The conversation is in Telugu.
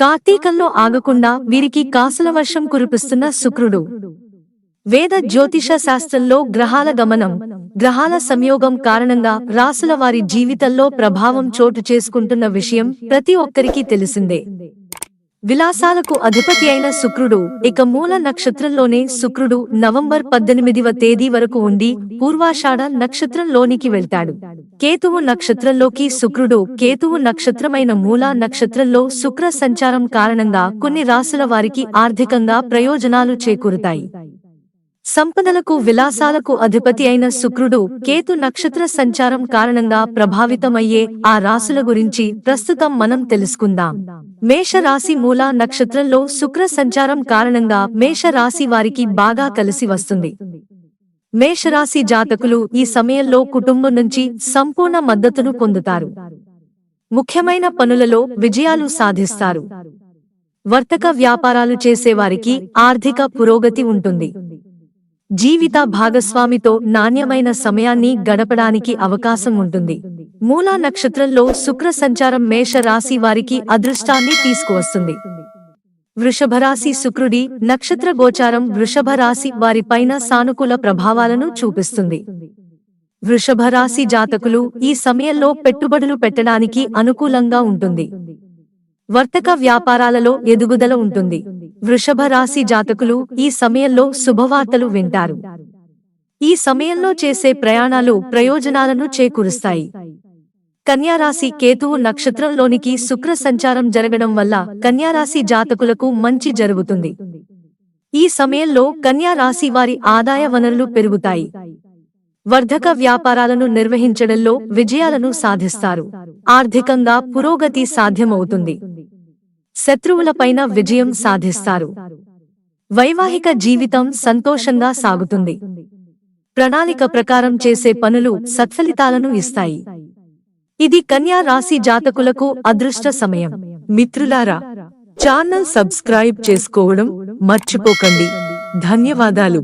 కార్తీకంలో ఆగకుండా వీరికి కాసుల వర్షం కురిపిస్తున్న శుక్రుడు. వేద జ్యోతిష శాస్త్రంలో గ్రహాల గమనం గ్రహాల సంయోగం కారణంగా రాసుల వారి జీవితంలో ప్రభావం చోటు చేసుకుంటున్న విషయం ప్రతి ఒక్కరికి తెలిసిందే. విలాసాలకు అధిపతి అయిన శుక్రుడు ఇక మూల నక్షత్రంలోనే శుక్రుడు నవంబర్ పద్దెనిమిదివ తేదీ వరకు ఉండి పూర్వాషాఢ నక్షత్రంలోనికి వెళ్తాడు. కేతువు నక్షత్రంలోకి శుక్రుడు కేతువు నక్షత్రమైన మూల నక్షత్రంలో శుక్ర సంచారం కారణంగా కొన్ని రాసుల వారికి ఆర్థికంగా ప్రయోజనాలు చేకూరుతాయి. సంపదలకు విలాసాలకు అధిపతి అయిన శుక్రుడు కేతు నక్షత్ర సంచారం కారణంగా ప్రభావితమయ్యే ఆ రాసుల గురించి ప్రస్తుతం మనం తెలుసుకుందాం. మేష రాశి మూల నక్షత్రంలో శుక్ర సంచారం కారణంగా మేష రాశి వారికి బాగా కలిసి వస్తుంది. మేషరాశి జాతకులు ఈ సమయంలో కుటుంబం నుంచి సంపూర్ణ మద్దతును పొందుతారు. ముఖ్యమైన పనులలో విజయాలు సాధిస్తారు. వర్తక వ్యాపారాలు చేసేవారికి ఆర్థిక పురోగతి ఉంటుంది. జీవిత భాగస్వామితో నాణ్యమైన సమయాన్ని గడపడానికి అవకాశం ఉంటుంది. మూలా నక్షత్రంలో శుక్ర సంచారం మేష రాశి వారికి అదృష్టాన్ని తీసుకువస్తుంది. వృషభరాశి శుక్రుడి నక్షత్ర గోచారం వృషభ రాశి వారిపైన సానుకూల ప్రభావాలను చూపిస్తుంది. వృషభ రాశి జాతకులు ఈ సమయంలో పెట్టుబడులు పెట్టడానికి అనుకూలంగా ఉంటుంది. వర్తక వ్యాపారాలలో ఎదుగుదల ఉంటుంది. వృషభ రాశి జాతకులు ఈ సమయంలో శుభవార్తలు వింటారు. ఈ సమయంలో చేసే ప్రయాణాలు ప్రయోజనాలను చేకూరుస్తాయి. కన్యారాశి కేతువు నక్షత్రంలోనికి శుక్ర సంచారం జరగడం వల్ల కన్యారాశి జాతకులకు మంచి జరుగుతుంది. ఈ సమయంలో కన్యారాశి వారి ఆదాయ వనరులు పెరుగుతాయి. వర్ధక వ్యాపారాలను నిర్వహించడంలో విజయాలను సాధిస్తారు. ఆర్థికంగా పురోగతి సాధ్యమవుతుంది. శత్రువులపైన విజయం సాధిస్తారు. వైవాహిక జీవితం సంతోషంగా సాగుతుంది. ప్రణాళిక ప్రకారం చేసే పనులు సత్ఫలితాలను ఇస్తాయి. ఇది కన్యా రాశి జాతకులకు అదృష్ట సమయం. మిత్రులారా ఛానల్ సబ్స్క్రైబ్ చేసుకోవడం మర్చిపోకండి. ధన్యవాదాలు.